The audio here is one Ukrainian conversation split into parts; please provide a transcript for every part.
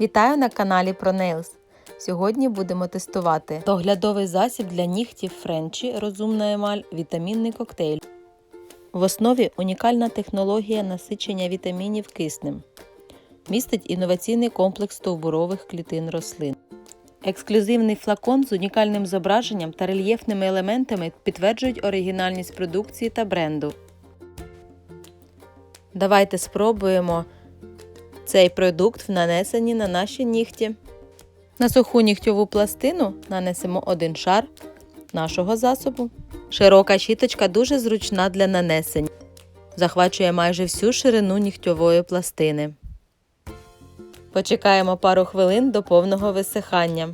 Вітаю на каналі ProNails. Сьогодні будемо тестувати доглядовий засіб для нігтів Френчі, розумна емаль, вітамінний коктейль. В основі унікальна технологія насичення вітамінів киснем. Містить інноваційний комплекс стовбурових клітин рослин. Ексклюзивний флакон з унікальним зображенням та рельєфними елементами підтверджують оригінальність продукції та бренду. Давайте спробуємо цей продукт в нанесенні на наші нігті. На суху нігтьову пластину нанесемо один шар нашого засобу. Широка щіточка дуже зручна для нанесення. Захвачує майже всю ширину нігтьової пластини. Почекаємо пару хвилин до повного висихання.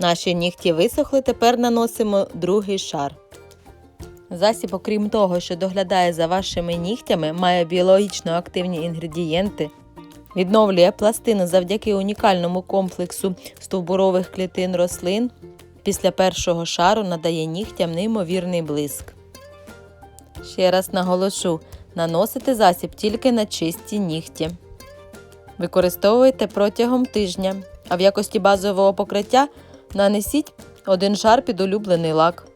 Наші нігті висохли, тепер наносимо другий шар. Засіб, окрім того, що доглядає за вашими нігтями, має біологічно активні інгредієнти, відновлює пластину завдяки унікальному комплексу стовбурових клітин рослин. Після першого шару надає нігтям неймовірний блиск. Ще раз наголошу: наносите засіб тільки на чисті нігті. Використовуйте протягом тижня, а в якості базового покриття нанесіть один шар під улюблений лак.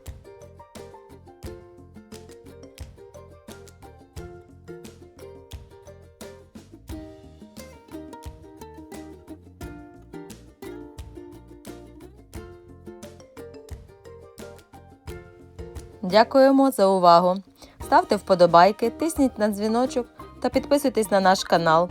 Дякуємо за увагу. Ставте вподобайки, тисніть на дзвіночок та підписуйтесь на наш канал.